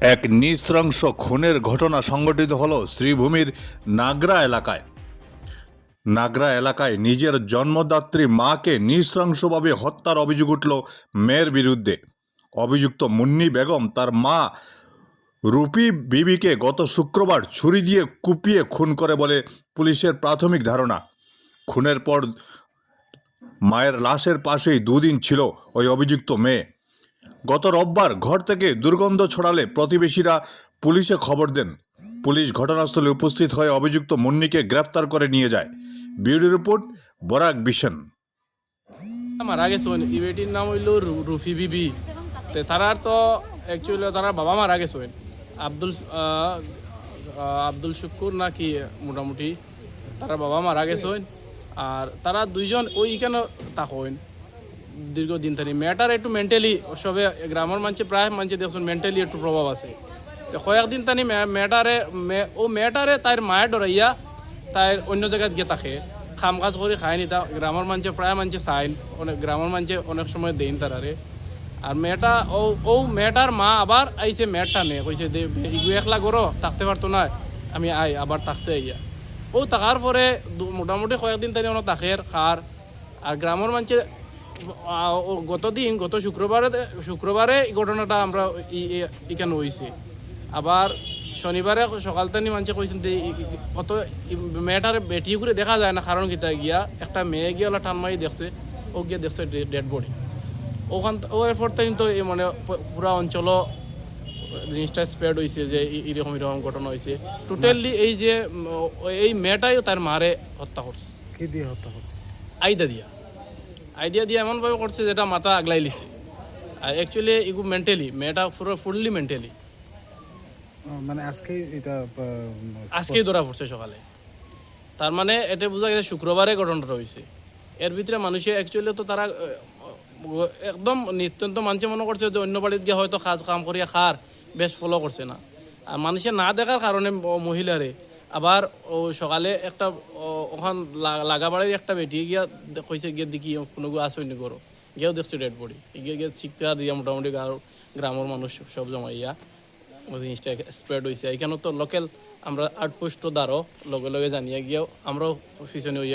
এক নৃশংস খুনের ঘটনা সংঘটিত হল শ্রীভূমির নাগরা এলাকায়। নাগরা এলাকায় নিজের জন্মদাত্রী মাকে নৃশংসভাবে হত্যার অভিযোগ উঠল মেয়ের বিরুদ্ধে। অভিযুক্ত মুন্নি বেগম তার মা রুপি বিবিকে গত শুক্রবার ছুরি দিয়ে কুপিয়ে খুন করে বলে পুলিশের প্রাথমিক ধারণা। খুনের পর মায়ের লাশের পাশেই দুদিন ছিল ওই অভিযুক্ত মেয়ে। গত রোববার ঘর থেকে দুর্গন্ধ ছড়ালে প্রতিবেশীরা পুলিশে খবর দেন। পুলিশ ঘটনাস্থলে উপস্থিত হয়ে অভিযুক্ত মুন্নিকে গ্রেফতার করে নিয়ে যায়। বিউরো রিপোর্ট বরাক বিশন। মারা গেছে ই বেটির নাম হইল রুফি বিবি। তে তারার তো অ্যাকচুয়ালি তারার বাবা মারা গেছে আব্দুল আহ, আব্দুল শুকুর না কি মোটামুটি তারা বাবা মারা গেছে আর তারা দুইজন ওই কেন তাকইন দীর্ঘদিন ধরে। মেয়েটার একটু মেন্টালি সবে গ্রামের মানুষে প্রায় মানুষে দেখছেন মেন্টালি একটু প্রভাব আছে। তো কয়েকদিন তানি মেয়েটারে ও মেয়েটারে তার মায়ের ডরাইয়া তাই অন্য জায়গায় গিয়ে থাকে। খাম কাজ করে খায় নি তা গ্রামের মানুষে প্রায় মানুষে চাইন, অনেক গ্রামের মানুষে অনেক সময় দেন তারারে। আর মেয়েটা ও ও মেয়েটার মা আবার আইসে মেয়েরটা নে কইছে দে একলা করো থাকতে পারতো না, আমি আই, আবার থাকছে ইয়া ও থাকার পরে মোটামুটি কয়েকদিন তাই অনেক তাকের খার। আর গ্রামের মানুষে গতদিন গত শুক্রবারে শুক্রবারে এই ঘটনাটা আমরা এখানে হয়েছে আবার শনিবারে সকাল তানি মানুষে কইছেন যে অত মেয়েটার বেটি করে দেখা যায় না কারণ কিতা গিয়া একটা মেয়ে গিয়া ওলা টান মারি দেখছে ও গিয়া দেখছে ডেড বডি। ওখান ও এরপর তাই তো এই মানে পুরা অঞ্চল জিনিসটা স্প্রেড হয়েছে যে এরকম এরকম ঘটনা হয়েছে টোটালি এই যে এই মেয়েটাই তার মারে হত্যা করছে। কি দিয়ে হত্যা করছে? আইদা দিয়া। আইডিয়া দিয়ে এমনভাবে করছে যেটা মাথা আগলাই লিছে আর অ্যাকচুয়ালি এগু মেন্টালি মেয়েটা পুরো ফুললি মেন্টালি মানে আজকে এটা আজকেই ধরা পড়ছে সকালে। তার মানে এটা বোঝা গেছে শুক্রবারে ঘটনাটা হয়েছে এর ভিতরে মানুষে অ্যাকচুয়ালি তো তারা একদম নিত্যন্ত মানুষে মনে করছে যে অন্য বাড়িতে গিয়ে হয়তো কাজ কাম করিয়া খার বেশ ফলো করছে না। আর মানুষে না দেখার কারণে মহিলারে আবার ও সকালে একটা ওখান লাগা লাগাবাড়ির একটা বেটি গিয়া কইছে, গিয়ে দেখি কোনো গো আসই নি করো গিয়েও দেখছি ডেড বডি গিয়ে গিয়ে চিৎকার দিয়া মোটামুটি গাঁর, গ্রামের মানুষ সব জমাইয়া ওই জিনিসটা স্প্রেড হয়েছে এখানে তো লোকাল আমরা আউটপোস্টও দ্বারও লগে লগে জানিয়ে গিয়েও আমরাও পিছনে হইয়া